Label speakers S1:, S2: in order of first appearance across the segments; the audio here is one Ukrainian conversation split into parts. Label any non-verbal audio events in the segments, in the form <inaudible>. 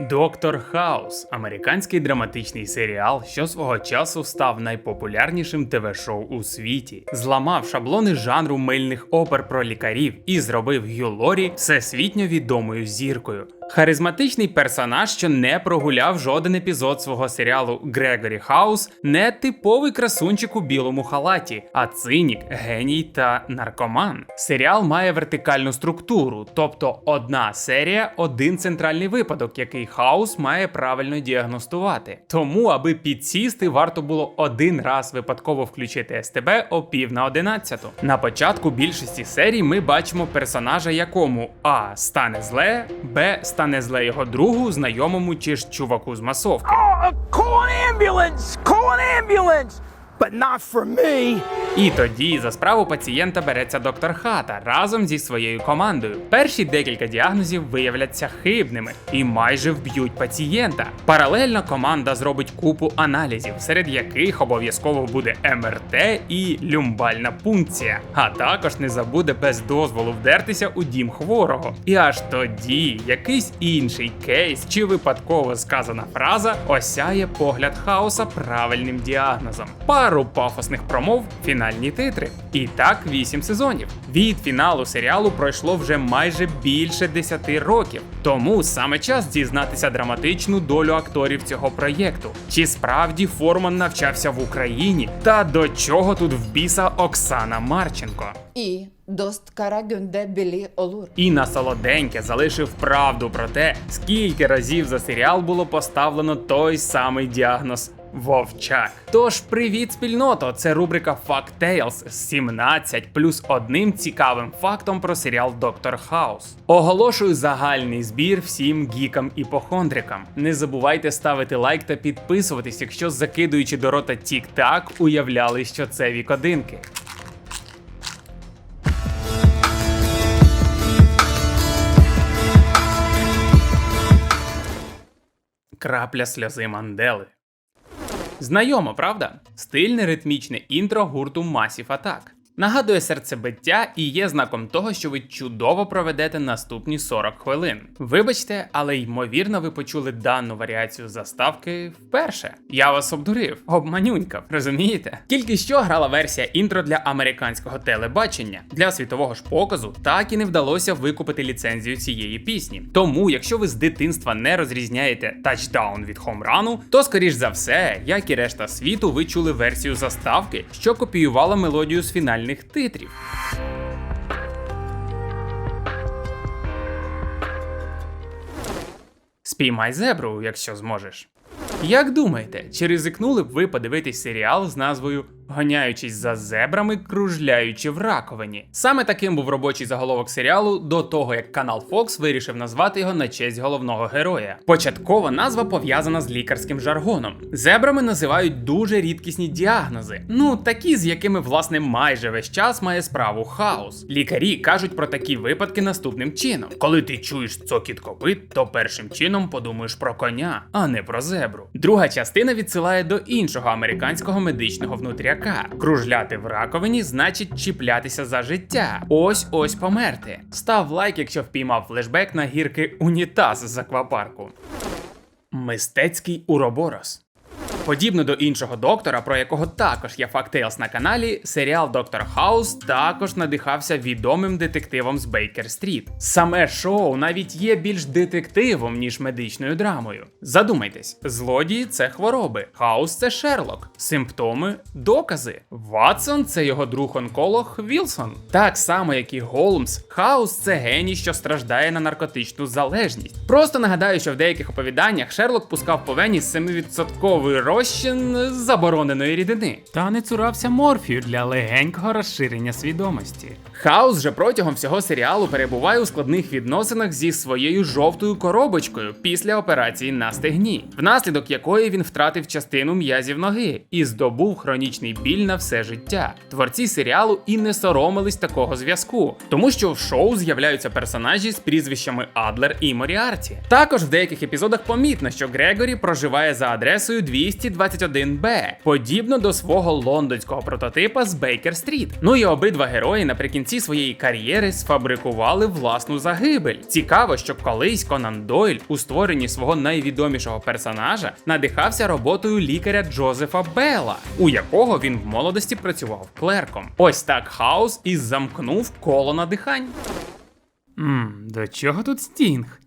S1: Доктор Хаус американський драматичний серіал, що свого часу став найпопулярнішим ТВ-шоу у світі, зламав шаблони жанру мильних опер про лікарів і зробив Гю Лорі всесвітньо відомою зіркою. Харизматичний персонаж, що не прогуляв жоден епізод свого серіалу Грегорі Хаус, не типовий красунчик у білому халаті, а цинік, геній та наркоман. Серіал має вертикальну структуру, тобто одна серія, один центральний випадок, який хаус має правильно діагностувати. Тому, аби підсісти, варто було один раз випадково включити СТБ о пів на одинадцяту. На початку більшості серій ми бачимо персонажа, якому А стане зле, Б стане зле його другу, знайомому чи ж чуваку з масовки.
S2: Uh, call an ambulance! Call an ambulance! But not for me!
S1: І тоді за справу пацієнта береться доктор Хата разом зі своєю командою. Перші декілька діагнозів виявляться хибними і майже вб'ють пацієнта. Паралельно команда зробить купу аналізів, серед яких обов'язково буде МРТ і люмбальна пункція. А також не забуде без дозволу вдертися у дім хворого. І аж тоді якийсь інший кейс чи випадково сказана фраза осяє погляд хаоса правильним діагнозом. Пару пафосних промов, фінальні титри. І так вісім сезонів. Від фіналу серіалу пройшло вже майже більше 10 років. Тому саме час дізнатися драматичну долю акторів цього проєкту. Чи справді Форман навчався в Україні? Та до чого тут в біса Оксана Марченко?
S3: І дост кара гюнде білі олур.
S1: І на солоденьке залишив правду про те, скільки разів за серіал було поставлено той самий діагноз. Вовчак. Тож, привіт, спільното! Це рубрика Fact Tales з 17 плюс одним цікавим фактом про серіал Доктор Хаус. Оголошую загальний збір всім гікам і похондрикам. Не забувайте ставити лайк та підписуватись, якщо закидуючи до рота тік-так, уявляли, що це вікодинки. Крапля сльози Мандели. Знайомо, правда? Стильне ритмічне інтро гурту Massive Attack. Нагадує серцебиття і є знаком того, що ви чудово проведете наступні 40 хвилин. Вибачте, але ймовірно, ви почули дану варіацію заставки вперше. Я вас обдурив, обманюнькав, розумієте? Тільки що грала версія інтро для американського телебачення. Для світового ж показу так і не вдалося викупити ліцензію цієї пісні. Тому, якщо ви з дитинства не розрізняєте тачдаун від хомрану, то скоріш за все, як і решта світу, ви чули версію заставки, що копіювала мелодію з фінальних титрів. Спіймай зебру, якщо зможеш. Як думаєте, чи ризикнули б ви подивитись серіал з назвою Гоняючись за зебрами, кружляючи в раковині? Саме таким був робочий заголовок серіалу до того, як канал Fox вирішив назвати його на честь головного героя. Початкова назва пов'язана з лікарським жаргоном. Зебрами називають дуже рідкісні діагнози, ну такі, з якими власне майже весь час має справу хаос. Лікарі кажуть про такі випадки наступним чином: коли ти чуєш цокіт копит, то першим чином подумаєш про коня, а не про зебру. Друга частина відсилає до іншого американського медичного внутряка. Кружляти в раковині значить чіплятися за життя. Ось ось померти. Став лайк, якщо впіймав флешбек на гірки унітаз з аквапарку. Мистецький уроборос. Подібно до іншого доктора, про якого також є фактейлс на каналі, серіал Доктор Хаус також надихався відомим детективом з Бейкер Стріт. Саме шоу навіть є більш детективом, ніж медичною драмою. Задумайтесь, злодії це хвороби, хаус це Шерлок, симптоми докази. Ватсон це його друг онколог Вілсон. Так само, як і Голмс, хаус це геній, що страждає на наркотичну залежність. Просто нагадаю, що в деяких оповіданнях Шерлок пускав по вені 7% розчин забороненої рідини. Та не цурався морфію для легенького розширення свідомості. Хаус же протягом всього серіалу перебуває у складних відносинах зі своєю жовтою коробочкою після операції на стегні, внаслідок якої він втратив частину м'язів ноги і здобув хронічний біль на все життя. Творці серіалу і не соромились такого зв'язку, тому що в шоу з'являються персонажі з прізвищами Адлер і Моріарті. Також в деяких епізодах помітно, що Грегорі проживає за адресою 200 221Б, подібно до свого лондонського прототипа з Бейкер Стріт. Ну і обидва герої наприкінці своєї кар'єри сфабрикували власну загибель. Цікаво, що колись Конан Дойль у створенні свого найвідомішого персонажа надихався роботою лікаря Джозефа Белла, у якого він в молодості працював клерком. Ось так хаос і замкнув коло надихань. Ммм, до чого тут стінг?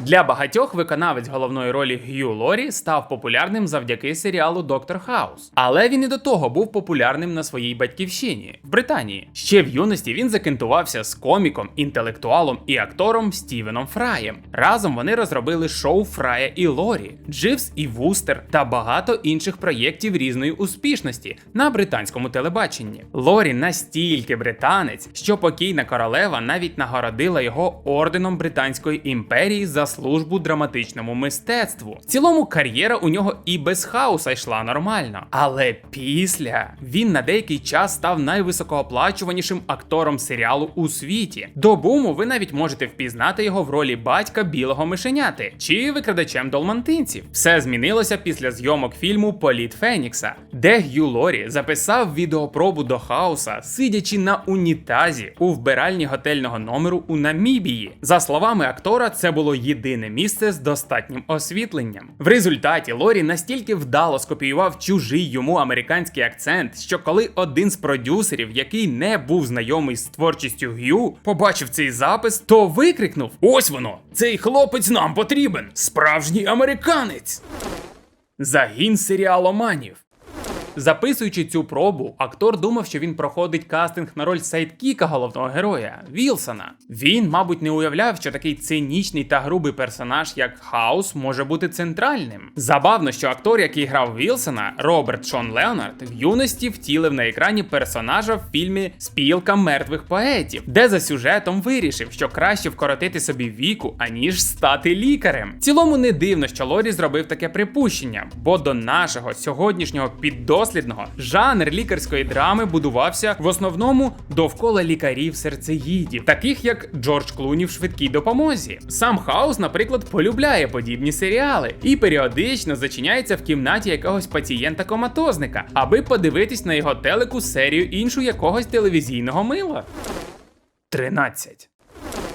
S1: Для багатьох виконавець головної ролі Г'ю Лорі став популярним завдяки серіалу Доктор Хаус. Але він і до того був популярним на своїй батьківщині в Британії. Ще в юності він закентувався з коміком, інтелектуалом і актором Стівеном Фраєм. Разом вони розробили шоу Фрая і Лорі, Дживс і Вустер та багато інших проєктів різної успішності на британському телебаченні. Лорі настільки британець, що покійна королева навіть нагородила його орденом Британської імперії за службу драматичному мистецтву. В цілому кар'єра у нього і без хаоса йшла нормально. Але після він на деякий час став найвисокооплачуванішим актором серіалу у світі. До буму ви навіть можете впізнати його в ролі батька білого мишеняти чи викрадачем долмантинців. Все змінилося після зйомок фільму Політ Фенікса, де Г'ю Лорі записав відеопробу до хаоса, сидячи на унітазі у вбиральні готельного номеру у Намібії. За словами актора, це було єдине місце з достатнім освітленням. В результаті Лорі настільки вдало скопіював чужий йому американський акцент, що коли один з продюсерів, який не був знайомий з творчістю Г'ю, побачив цей запис, то викрикнув: Ось воно! Цей хлопець нам потрібен! Справжній американець! Загін серіаломанів. Записуючи цю пробу, актор думав, що він проходить кастинг на роль сайдкіка головного героя Вілсона. Він, мабуть, не уявляв, що такий цинічний та грубий персонаж, як Хаус, може бути центральним. Забавно, що актор, який грав Вілсона, Роберт Шон Леонард, в юності втілив на екрані персонажа в фільмі Спілка мертвих поетів, де за сюжетом вирішив, що краще вкоротити собі віку, аніж стати лікарем. В цілому не дивно, що Лорі зробив таке припущення, бо до нашого сьогоднішнього піддослідного жанр лікарської драми будувався в основному довкола лікарів серцеїдів, таких як Джордж Клуні в швидкій допомозі. Сам Хаус, наприклад, полюбляє подібні серіали і періодично зачиняється в кімнаті якогось пацієнта-коматозника, аби подивитись на його телеку серію іншу якогось телевізійного мила. 13.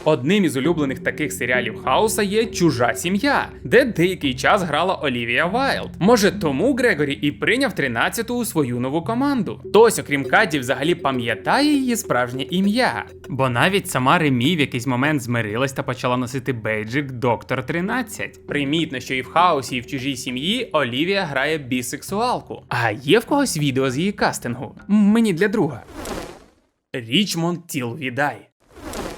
S1: Одним із улюблених таких серіалів Хауса є Чужа сім'я, де деякий час грала Олівія Вайлд. Може, тому Грегорі і прийняв 13-ту у свою нову команду. Хтось, окрім Каді, взагалі пам'ятає її справжнє ім'я. Бо навіть сама Ремі в якийсь момент змирилась та почала носити бейджик Доктор 13. Примітно, що і в хаосі, і в чужій сім'ї Олівія грає бісексуалку. А є в когось відео з її кастингу? Мені для друга. Річмонд Тілвідай.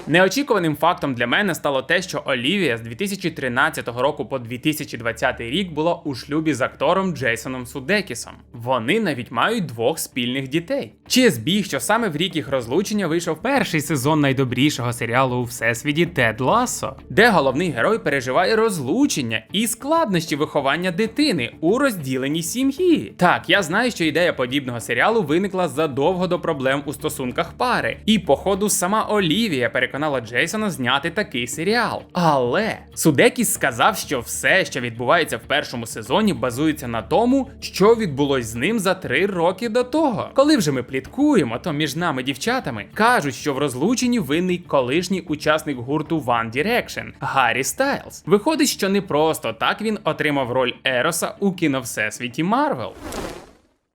S1: Неочікуваним фактом для мене стало те, що Олівія з 2013 року по 2020 рік була у шлюбі з актором Джейсоном Судекісом. Вони навіть мають двох спільних дітей. Чи збіг, що саме в рік їх розлучення вийшов перший сезон найдобрішого серіалу у всесвіті Тед Лассо, де головний герой переживає розлучення і складнощі виховання дитини у розділеній сім'ї. Так, я знаю, що ідея подібного серіалу виникла задовго до проблем у стосунках пари, і походу сама Олівія переконала Джейсона зняти такий серіал. Але Судекіс сказав, що все, що відбувається в першому сезоні, базується на тому, що відбулось з ним за три роки до того. Коли вже ми пліткуємо, то між нами дівчатами кажуть, що в розлученні винний колишній учасник гурту One Direction Гаррі Стайлз. Виходить, що не просто так він отримав роль Ероса у кіновсесвіті Марвел.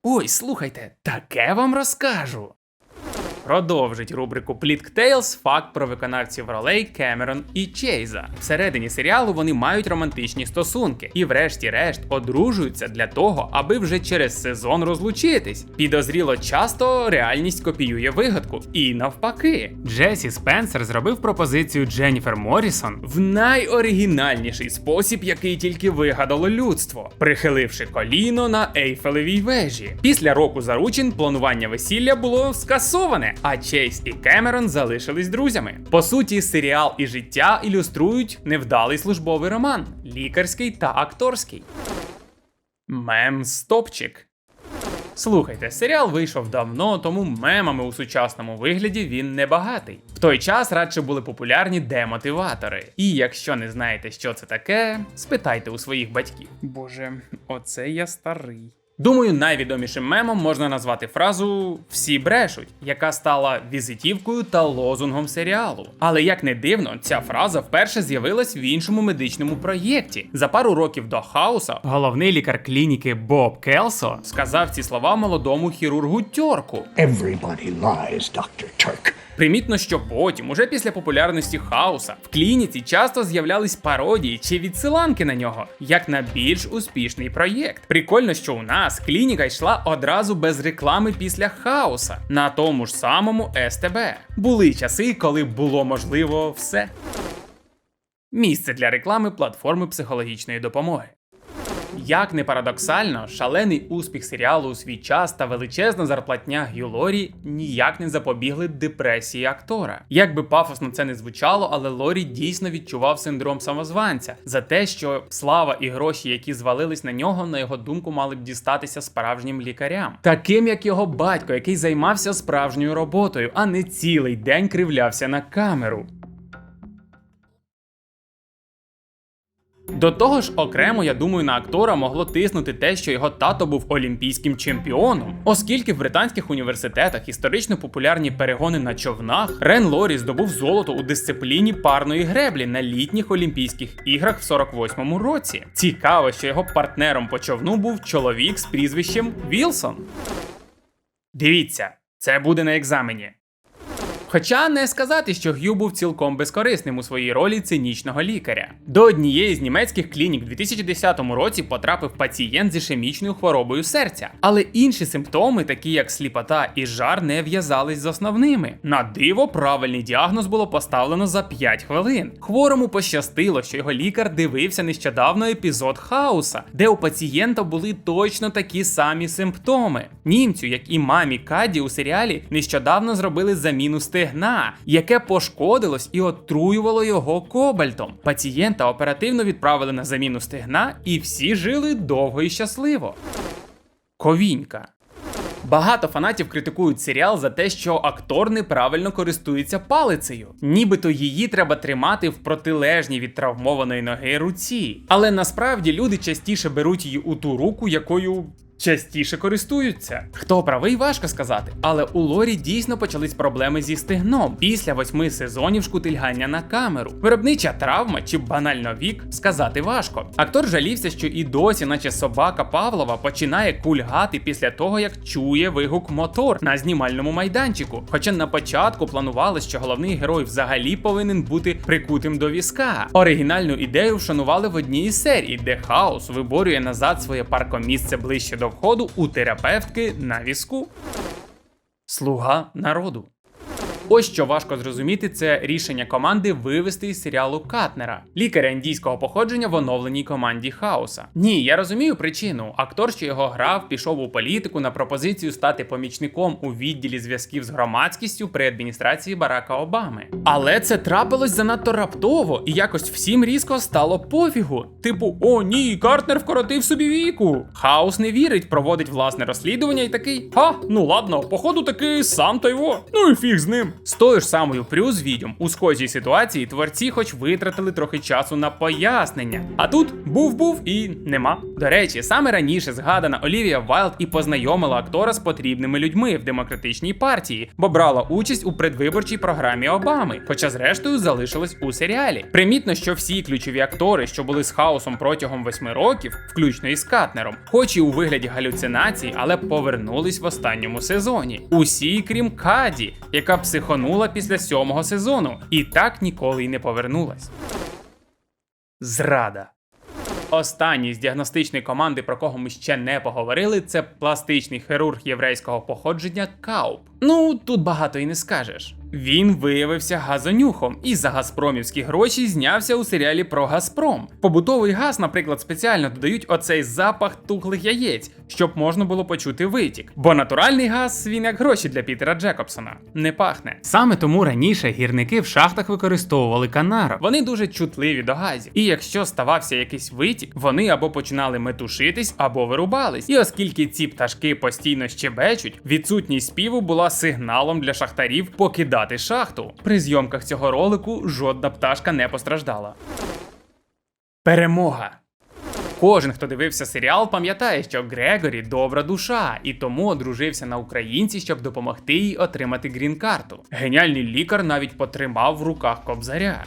S1: Ой, слухайте, таке вам розкажу. Продовжить рубрику Plitk Tales факт про виконавців ролей Кемерон і Чейза. Всередині серіалу вони мають романтичні стосунки і, врешті-решт, одружуються для того, аби вже через сезон розлучитись. Підозріло часто реальність копіює вигадку. І навпаки, Джесі Спенсер зробив пропозицію Дженніфер Моррісон в найоригінальніший спосіб, який тільки вигадало людство, прихиливши коліно на Ейфелевій вежі. Після року заручин планування весілля було скасоване, а Чейз і Кемерон залишились друзями. По суті, серіал і життя ілюструють невдалий службовий роман, лікарський та акторський. Мем стопчик. Слухайте, серіал вийшов давно, тому мемами у сучасному вигляді він не багатий. В той час радше були популярні демотиватори. І якщо не знаєте, що це таке, спитайте у своїх батьків. Боже, оце я старий. Думаю, найвідомішим мемом можна назвати фразу Всі брешуть, яка стала візитівкою та лозунгом серіалу. Але як не дивно, ця фраза вперше з'явилась в іншому медичному проєкті. За пару років до хаоса головний лікар клініки Боб Келсо сказав ці слова молодому хірургу Тьорку.
S4: Everybody lies, Dr. Turk.
S1: Примітно, що потім, уже після популярності хаоса, в клініці часто з'являлись пародії чи відсиланки на нього, як на більш успішний проєкт. Прикольно, що у нас клініка йшла одразу без реклами після хаоса на тому ж самому СТБ. Були часи, коли було можливо все. Місце для реклами платформи психологічної допомоги. Як не парадоксально, шалений успіх серіалу у свій час та величезна зарплатня Гью Лорі ніяк не запобігли депресії актора. Як би пафосно це не звучало, але Лорі дійсно відчував синдром самозванця за те, що слава і гроші, які звалились на нього, на його думку, мали б дістатися справжнім лікарям, таким як його батько, який займався справжньою роботою, а не цілий день кривлявся на камеру. До того ж, окремо, я думаю, на актора могло тиснути те, що його тато був олімпійським чемпіоном, оскільки в британських університетах історично популярні перегони на човнах, Рен Лорі здобув золото у дисципліні парної греблі на літніх Олімпійських іграх в 48-му році. Цікаво, що його партнером по човну був чоловік з прізвищем Вілсон. Дивіться, це буде на екзамені. Хоча не сказати, що Г'ю був цілком безкорисним у своїй ролі цинічного лікаря. До однієї з німецьких клінік у 2010 році потрапив пацієнт з ішемічною хворобою серця, але інші симптоми, такі як сліпота і жар, не в'язались з основними. На диво, правильний діагноз було поставлено за 5 хвилин. Хворому пощастило, що його лікар дивився нещодавно епізод хаоса, де у пацієнта були точно такі самі симптоми. Німцю, як і мамі Каді у серіалі, нещодавно зробили заміну стегна, яке пошкодилось і отруювало його кобальтом. Пацієнта оперативно відправили на заміну стегна, і всі жили довго і щасливо. Ковінька. Багато фанатів критикують серіал за те, що актор неправильно користується палицею. Нібито її треба тримати в протилежній від травмованої ноги руці. Але насправді люди частіше беруть її у ту руку, якою. Частіше користуються. Хто правий, важко сказати. Але у Лорі дійсно почались проблеми зі стегном після восьми сезонів шкутильгання на камеру. Виробнича травма чи банально вік сказати важко. Актор жалівся, що і досі, наче собака Павлова, починає кульгати після того, як чує вигук мотор на знімальному майданчику. Хоча на початку планували, що головний герой взагалі повинен бути прикутим до візка. Оригінальну ідею вшанували в одній із серій, де хаос виборює назад своє паркомісце ближче до входу у терапевтки на візку. Слуга народу. Ось що важко зрозуміти, це рішення команди вивести із серіалу Катнера, лікаря індійського походження в оновленій команді Хаоса. Ні, я розумію причину. Актор, що його грав, пішов у політику на пропозицію стати помічником у відділі зв'язків з громадськістю при адміністрації Барака Обами. Але це трапилось занадто раптово, і якось всім різко стало пофігу. Типу, о ні, Картнер вкоротив собі віку. Хаос не вірить, проводить власне розслідування і такий. Ха, ну ладно, походу таки сам та його. Ну і фіг з ним. З тою ж самою Прюс відьом у схожій ситуації творці, хоч витратили трохи часу на пояснення. А тут був-був і нема. До речі, саме раніше згадана Олівія Вайлд і познайомила актора з потрібними людьми в демократичній партії, бо брала участь у предвиборчій програмі Обами, хоча зрештою залишилась у серіалі. Примітно, що всі ключові актори, що були з хаосом протягом восьми років, включно із Катнером, хоч і у вигляді галюцинацій, але повернулись в останньому сезоні. Усі, крім Каді, яка психонула після сьомого сезону, і так ніколи й не повернулась. Зрада. Останній з діагностичної команди, про кого ми ще не поговорили, це пластичний хірург єврейського походження Кауп. Ну тут багато і не скажеш. Він виявився газонюхом і за газпромівські гроші знявся у серіалі про Газпром. Побутовий газ, наприклад, спеціально додають оцей запах тухлих яєць, щоб можна було почути витік. Бо натуральний газ він як гроші для Пітера Джекобсона не пахне. Саме тому раніше гірники в шахтах використовували канарок. Вони дуже чутливі до газів. І якщо ставався якийсь витік, вони або починали метушитись, або вирубались. І оскільки ці пташки постійно щебечуть, відсутність співу була сигналом для шахтарів покидати шахту. При зйомках цього ролику жодна пташка не постраждала. Перемога. Кожен, хто дивився серіал, пам'ятає, що Грегорі добра душа, і тому одружився на українці, щоб допомогти їй отримати грін-карту. Геніальний лікар навіть потримав в руках кобзаря.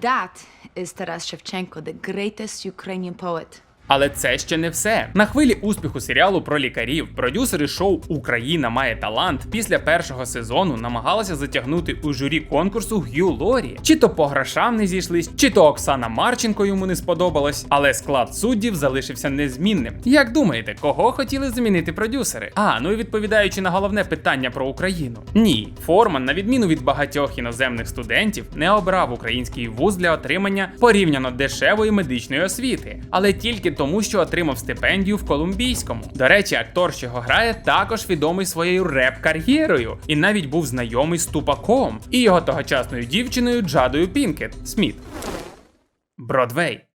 S5: That is Taras Shevchenko, the greatest Ukrainian poet.
S1: Але це ще не все. На хвилі успіху серіалу про лікарів продюсери шоу Україна має талант після першого сезону намагалися затягнути у журі конкурсу Г'ю Лорі. Чи то по грошам не зійшлись, чи то Оксана Марченко йому не сподобалось, але склад суддів залишився незмінним. Як думаєте, кого хотіли замінити продюсери? А ну і відповідаючи на головне питання про Україну. Ні, Форман, на відміну від багатьох іноземних студентів, не обрав український вуз для отримання порівняно дешевої медичної освіти, але тільки тому, що отримав стипендію в Колумбійському. До речі, актор, що його грає, також відомий своєю реп-кар'єрою, і навіть був знайомий з Тупаком і його тогочасною дівчиною Джадою Пінкет Сміт. Бродвей.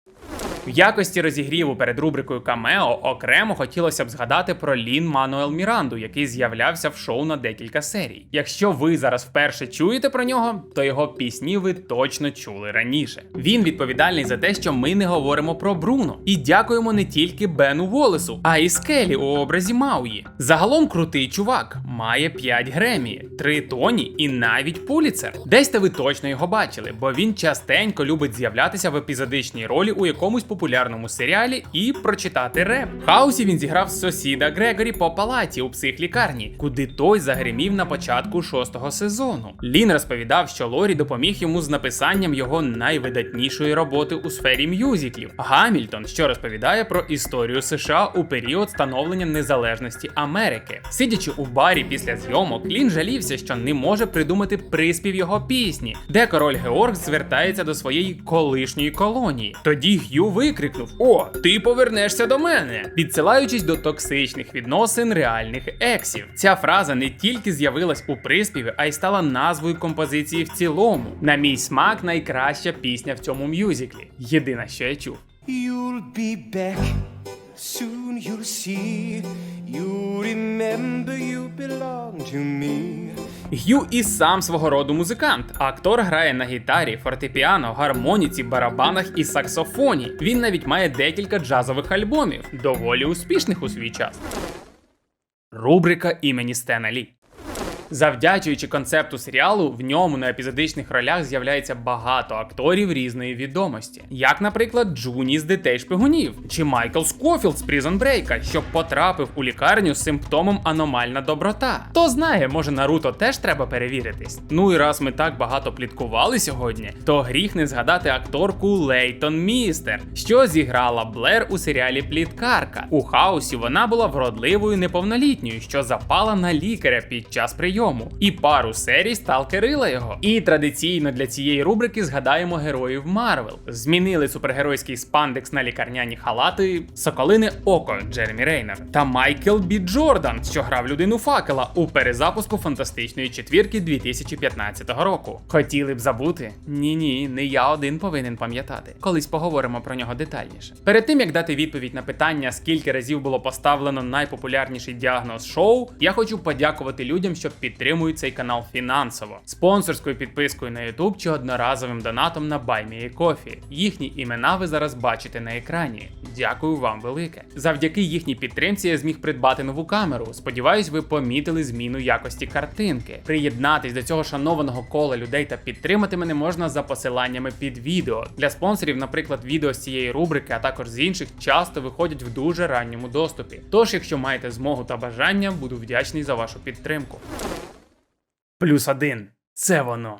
S1: В якості розігріву перед рубрикою Камео окремо хотілося б згадати про Лін Мануел Міранду, який з'являвся в шоу на декілька серій. Якщо ви зараз вперше чуєте про нього, то його пісні ви точно чули раніше. Він відповідальний за те, що ми не говоримо про Бруно. І дякуємо не тільки Бену Волесу, а й Скелі у образі Мауї. Загалом крутий чувак, має 5 Гремі, 3 Тоні і навіть Пуліцер. Десь та ви точно його бачили, бо він частенько любить з'являтися в епізодичній ролі у якомусь популярному серіалі і прочитати реп. В хаусі він зіграв сусіда Грегорі по палаті у психлікарні, куди той загримів на початку шостого сезону. Лін розповідав, що Лорі допоміг йому з написанням його найвидатнішої роботи у сфері мюзиклів Гамільтон, що розповідає про історію США у період становлення незалежності Америки. Сидячи у барі після зйомок, Лін жалівся, що не може придумати приспів його пісні, де король Георг звертається до своєї колишньої колонії. Тоді Г'ю викрикнув: О, ти повернешся до мене, підсилаючись до токсичних відносин реальних ексів. Ця фраза не тільки з'явилась у приспіві, а й стала назвою композиції в цілому. На мій смак, найкраща пісня в цьому мюзиклі. Єдина, що я чув.
S6: You'll be back. Soon you'll see. You remember you belong to me.
S1: Г'ю і сам свого роду музикант. Актор грає на гітарі, фортепіано, гармоніці, барабанах і саксофоні. Він навіть має декілька джазових альбомів, доволі успішних у свій час. Рубрика імені Стена Лі. Завдячуючи концепту серіалу, в ньому на епізодичних ролях з'являється багато акторів різної відомості, як, наприклад, Джуні з дітей шпигунів, чи Майкл Скофілд з Prison Break, що потрапив у лікарню з симптомом аномальна доброта. Хто знає, може Наруто теж треба перевіритись. Ну і раз ми так багато пліткували сьогодні, то гріх не згадати акторку Лейтон Містер, що зіграла Блер у серіалі Пліткарка. У хаосі вона була вродливою неповнолітньою, що запала на лікаря під час прийому, і пару серій сталкерила його. І традиційно для цієї рубрики згадаємо героїв Марвел. Змінили супергеройський спандекс на лікарняні халати Соколине Око Джеремі Рейнер та Майкл Бі Джордан, що грав людину факела у перезапуску фантастичної четвірки 2015 року. Хотіли б забути? Ні, ні, не я один повинен пам'ятати. Колись поговоримо про нього детальніше. Перед тим як дати відповідь на питання, скільки разів було поставлено найпопулярніший діагноз шоу, я хочу подякувати людям, що підтримують цей канал фінансово, спонсорською підпискою на YouTube чи одноразовим донатом на BuyMeACoffee. Їхні імена ви зараз бачите на екрані. Дякую вам велике. Завдяки їхній підтримці я зміг придбати нову камеру. Сподіваюсь, ви помітили зміну якості картинки. Приєднатись до цього шанованого кола людей та підтримати мене можна за посиланнями під відео. Для спонсорів, наприклад, відео з цієї рубрики, а також з інших, часто виходять в дуже ранньому доступі. Тож, якщо маєте змогу та бажання, буду вдячний за вашу підтримку. Плюс один. Це воно.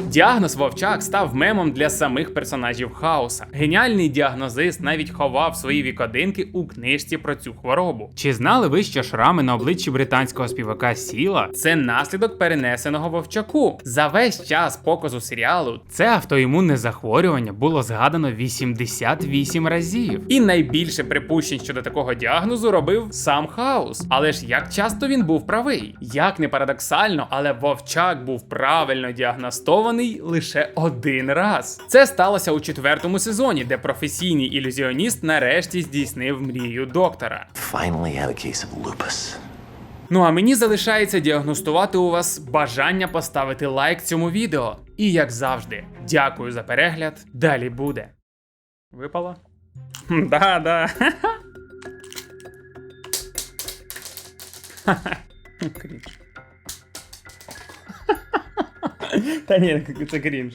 S1: Діагноз Вовчак став мемом для самих персонажів хаоса. Геніальний діагнозист навіть ховав свої вікодинки у книжці про цю хворобу. Чи знали ви, що шрами на обличчі британського співака Сіла це наслідок перенесеного вовчаку? За весь час показу серіалу це автоімунне захворювання було згадано 88 разів. І найбільше припущень щодо такого діагнозу робив сам Хаус. Але ж як часто він був правий? Як не парадоксально, але вовчак був правильно діагностований лише один раз. Це сталося у четвертому сезоні, де професійний ілюзіоніст нарешті здійснив мрію доктора.
S7: Finally had a case of lupus.
S1: Ну а мені залишається діагностувати у вас бажання поставити лайк цьому відео. І як завжди, дякую за перегляд. Далі буде. Випало? Да, да. <laughs> Крінж. Та ні, це крінж.